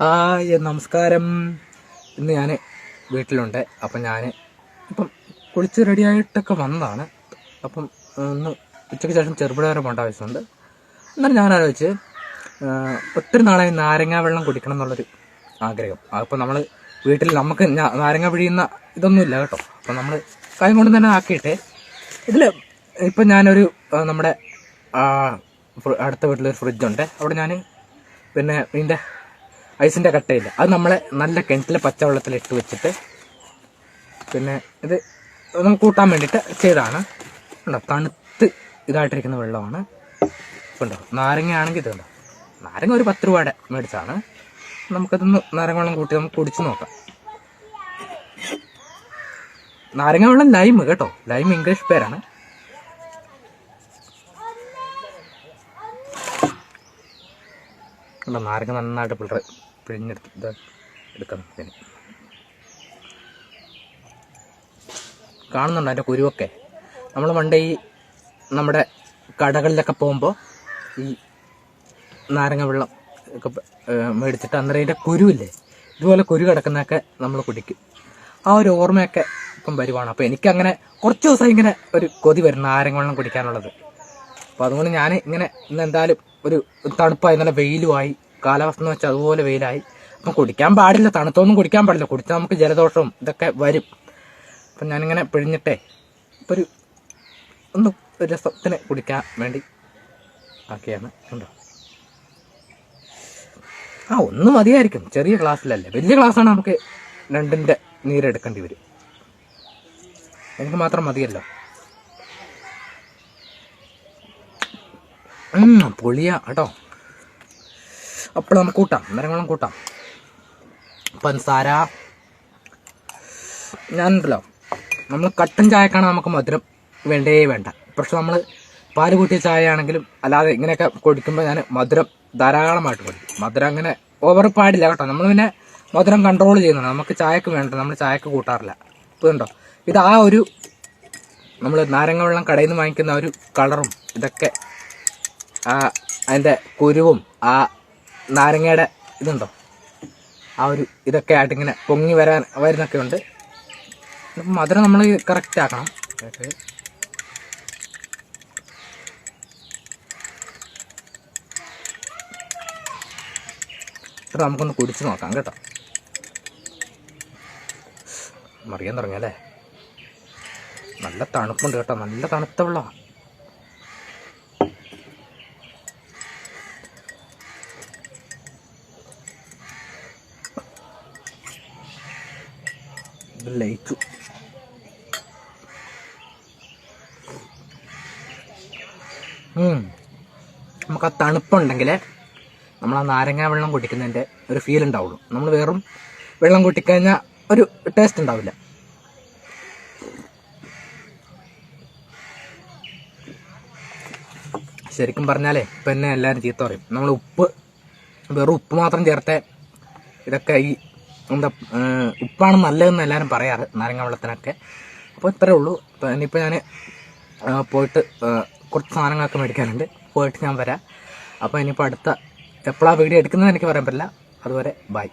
Hi നമസ്കാരം. ഇന്ന് ഞാൻ വീട്ടിലുണ്ട്. അപ്പം ഞാൻ ഇപ്പം കുളിച്ച് റെഡിയായിട്ടൊക്കെ വന്നതാണ്. അപ്പം ഇന്ന് ഉച്ചയ്ക്ക് ശേഷം ചെറുപുഴ പോകേണ്ട ആവശ്യമുണ്ട്. എന്നാലും ഞാൻ ആലോചിച്ച് ഒത്തിരി നാളായി നാരങ്ങ വെള്ളം കുടിക്കണം എന്നുള്ളൊരു ആഗ്രഹം. അപ്പം നമ്മൾ വീട്ടിൽ നമുക്ക് നാരങ്ങ പിഴിയുന്ന ഇതൊന്നുമില്ല കേട്ടോ. അപ്പം നമ്മൾ കൈ കൊണ്ട് തന്നെ ആക്കിയിട്ട് ഇതിൽ ഇപ്പം ഞാനൊരു നമ്മുടെ അടുത്ത വീട്ടിലൊരു ഫ്രിഡ്ജുണ്ട്. അവിടെ ഞാൻ പിന്നെ ഇതിന്റെ ഐസിന്റെ കട്ടയില്ല. അത് നമ്മളെ നല്ല കിണറ്റിലെ പച്ചവെള്ളത്തിൽ ഇട്ട് വെച്ചിട്ട് പിന്നെ ഇത് നമുക്ക് കൂട്ടാൻ വേണ്ടിയിട്ട് ചെയ്തതാണ്. ഉണ്ടോ തണുത്ത് ഇതായിട്ടിരിക്കുന്ന വെള്ളമാണ്. ഉണ്ടോ നാരങ്ങ ആണെങ്കിൽ ഇതുണ്ടോ നാരങ്ങ ഒരു പത്ത് രൂപയുടെ മേടിച്ചാണ് നമുക്കതൊന്ന് നാരങ്ങ വെള്ളം കൂട്ടി നമുക്ക് കുടിച്ച് നോക്കാം. നാരങ്ങ വെള്ളം ലൈം കേട്ടോ ലൈം ഇംഗ്ലീഷ് പേരാണ്. നാരങ്ങ നന്നായിട്ട് പിള്ളേർ പിഴിഞ്ഞെടുത്ത് ഇതാ എടുക്കണം ഇതിന്. കാണുന്നുണ്ടോ അതിന്റെ കുരുവൊക്കെ? നമ്മൾ പണ്ട് ഈ നമ്മുടെ കടകളിലൊക്കെ പോകുമ്പോൾ ഈ നാരങ്ങ വെള്ളം ഒക്കെ മേടിച്ചിട്ട് അന്നേരം അതിന്റെ കുരുവില്ലേ? ഇതുപോലെ കുരു കിടക്കുന്നതൊക്കെ നമ്മൾ കുടിക്കും. ആ ഒരു ഓർമ്മയൊക്കെ ഇപ്പം വരുവാണ്. അപ്പോൾ എനിക്കങ്ങനെ കുറച്ച് ദിവസം ഇങ്ങനെ ഒരു കൊതി വരും നാരങ്ങ വെള്ളം കുടിക്കാനുള്ളത്. അപ്പോൾ അതുകൊണ്ട് ഞാൻ ഇങ്ങനെ ഇന്ന് എന്തായാലും ഒരു തണുപ്പായി നല്ല വെയിലുമായി കാലാവസ്ഥ എന്ന് വെച്ചാൽ അതുപോലെ വെയിലായി. അപ്പം കുടിക്കാൻ പാടില്ല തണുത്തൊന്നും കുടിക്കാൻ പാടില്ല. കുടിച്ചാൽ നമുക്ക് ജലദോഷവും ഇതൊക്കെ വരും. അപ്പം ഞാനിങ്ങനെ പിഴിഞ്ഞിട്ടേ ഒരു ഒന്ന് രസത്തിന് കുടിക്കാൻ വേണ്ടി ആക്കിയാണ് ഉണ്ടോ ആ ഒന്ന് മതിയായിരിക്കും. ചെറിയ ഗ്ലാസ്സിലല്ലേ. വലിയ ഗ്ലാസ്സാണ് നമുക്ക് രണ്ടിന്റെ നീരെടുക്കേണ്ടി വരും. എനിക്ക് മാത്രം മതിയല്ലോ. പൊളിയാ കേട്ടോ. അപ്പോൾ നമുക്ക് കൂട്ടാം. അന്നേരങ്ങളും കൂട്ടാം. പഞ്ചസാര ഞാനുണ്ടല്ലോ നമ്മൾ കട്ടൻ ചായക്കാണ് നമുക്ക് മധുരം വേണ്ടേ വേണ്ട. പക്ഷെ നമ്മൾ പാൽ കൂട്ടിയ ചായ ആണെങ്കിലും അല്ലാതെ ഇങ്ങനെയൊക്കെ കുടിക്കുമ്പോൾ ഞാൻ മധുരം ധാരാളമായിട്ട് കുടിക്കും. മധുരം അങ്ങനെ ഓവർ പാടില്ല കേട്ടോ. നമ്മൾ പിന്നെ മധുരം കൺട്രോൾ ചെയ്യുന്നുണ്ട് നമുക്ക് ചായക്ക് വേണ്ട. നമ്മൾ ചായക്ക് കൂട്ടാറില്ല. ഉണ്ടോ ഇത് ആ ഒരു നമ്മൾ നാരങ്ങ വെള്ളം കടയിൽ നിന്ന് വാങ്ങിക്കുന്ന ഒരു കളറും ഇതൊക്കെ ആ അതിന്റെ കുരുവും ആ നാരങ്ങയുടെ ഇതുണ്ടോ? ആ ഒരു ഇതൊക്കെ ആയിട്ട് ഇങ്ങനെ പൊങ്ങി വരാൻ വരുന്നൊക്കെ ഉണ്ട്. മധുരം നമ്മൾ കറക്റ്റ് ആക്കണം. ഇപ്പം നമുക്കൊന്ന് കുടിച്ച് നോക്കാം കേട്ടോ. മറിയാൻ തുടങ്ങിയല്ലേ നല്ല തണുപ്പുണ്ട് കേട്ടോ. നല്ല തണുത്ത വെള്ളമാണ് ഇത് ലയിച്ചു ഉം. നമുക്ക് ആ തണുപ്പുണ്ടെങ്കിൽ നമ്മൾ ആ നാരങ്ങ വെള്ളം കുടിക്കുന്നതിന്റെ ഒരു ഫീൽ ഉണ്ടാവുള്ളൂ. നമ്മൾ വെറും വെള്ളം കുട്ടിക്കഴിഞ്ഞാൽ ഒരു ടേസ്റ്റ് ഉണ്ടാവില്ല. ശരിക്കും പറഞ്ഞാലേ ഇപ്പം എന്നെ എല്ലാവരും ചീത്ത പറയും. നമ്മൾ ഉപ്പ് വെറും ഉപ്പ് മാത്രം ചേർത്തേ ഇതൊക്കെ ഈ എന്താ ഉപ്പാണ് നല്ലതെന്ന് എല്ലാവരും പറയാറ് നാരങ്ങ വെള്ളത്തിനൊക്കെ. അപ്പോൾ ഇത്രേ ഉള്ളൂ. ഇപ്പം ഇനിയിപ്പോൾ ഞാൻ പോയിട്ട് കുറച്ച് സാധനങ്ങളൊക്കെ മേടിക്കാനുണ്ട്. പോയിട്ട് ഞാൻ വരാം. അപ്പോൾ ഇനിയിപ്പോൾ അടുത്ത എപ്പോഴാണ് വീഡിയോ എടുക്കുന്നതെന്ന് എനിക്ക് പറയാൻ പറ്റില്ല. അതുവരെ ബൈ.